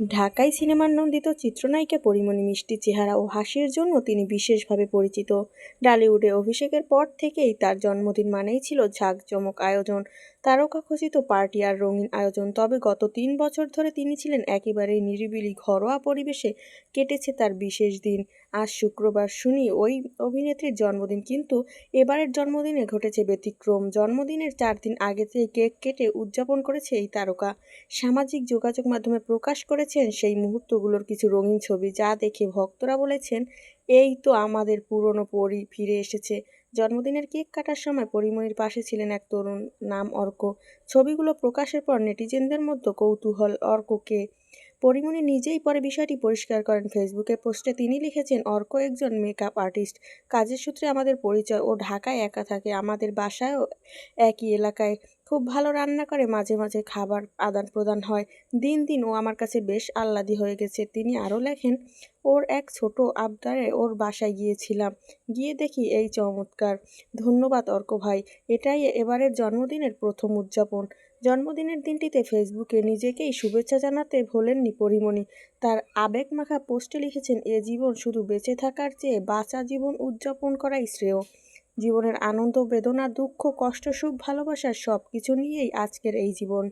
ঢাকাই সিনেমার নন্দিত চিত্রনায়িকা পরিমণি মিষ্টি চেহারা ও হাসির জন্য তিনি বিশেষভাবে পরিচিত। ডালিউডে অভিষেকের পর থেকেই তার জন্মদিন মানেই ছিল ঝাঁকজমক আয়োজন। তারকাখচিত পার্টি আর রঙিন আয়োজন। তবে গত তিন বছর ধরে তিনি ছিলেন একেবারেই নিরিবিলি ঘরোয়া পরিবেশে কেটেছে তার বিশেষ দিন। আজ শুক্রবার শুনি ওই অভিনেত্রীর জন্মদিন, কিন্তু এবারের জন্মদিনে ঘটেছে ব্যতিক্রম। জন্মদিনের চার দিন আগে থেকে কেক কেটে উদযাপন করেছে এই তারকা। সামাজিক যোগাযোগ মাধ্যমে প্রকাশ করেছেন সেই মুহূর্তগুলোর কিছু রঙিন ছবি যা দেখে ভক্তরা বলেছেন, এই তো আমাদের পুরনো পরি ফিরে এসেছে। জন্মদিনের কেক কাটার সময় পরিমণির পাশে ছিলেন এক তরুণ নাম অর্ক। ছবিগুলো প্রকাশের পর নেটিজেনদের মধ্যে কৌতূহল অর্ককে। পরিমণি নিজেই পরে বিষয়টি পরিষ্কার করেন ফেসবুকে পোস্টে। তিনি লিখেছেন, অর্ক একজন মেকআপ আর্টিস্ট। কাজের সূত্রে আমাদের পরিচয় ও ঢাকায় একা থাকে, আমাদের বাসায়ও একই এলাকায়। খুব ভালো রান্না করে, মাঝে মাঝে খাবার আদান প্রদান হয়। দিন দিন ও আমার কাছে বেশ আহ্লাদি হয়ে গেছে। তিনি আরও লেখেন, ওর এক ছোট আবদারে ওর বাসায় গিয়েছিলাম। গিয়ে দেখি এই চমৎকার। ধন্যবাদ অর্ক ভাই, এটাই এবারের জন্মদিনের প্রথম উদযাপন। জন্মদিনের দিনটিতে ফেসবুকে নিজেকেই শুভেচ্ছা জানাতে ভোলেননি পরিমণি। তার আবেগমাখা পোস্টে লিখেছেন, এ জীবন শুধু বেঁচে থাকার চেয়ে বাঁচা জীবন উদযাপন করাই শ্রেয়। জীবনের আনন্দ বেদনা দুঃখ কষ্ট সুখ ভালোবাসা সব কিছু নিয়েই আজকের এই জীবন।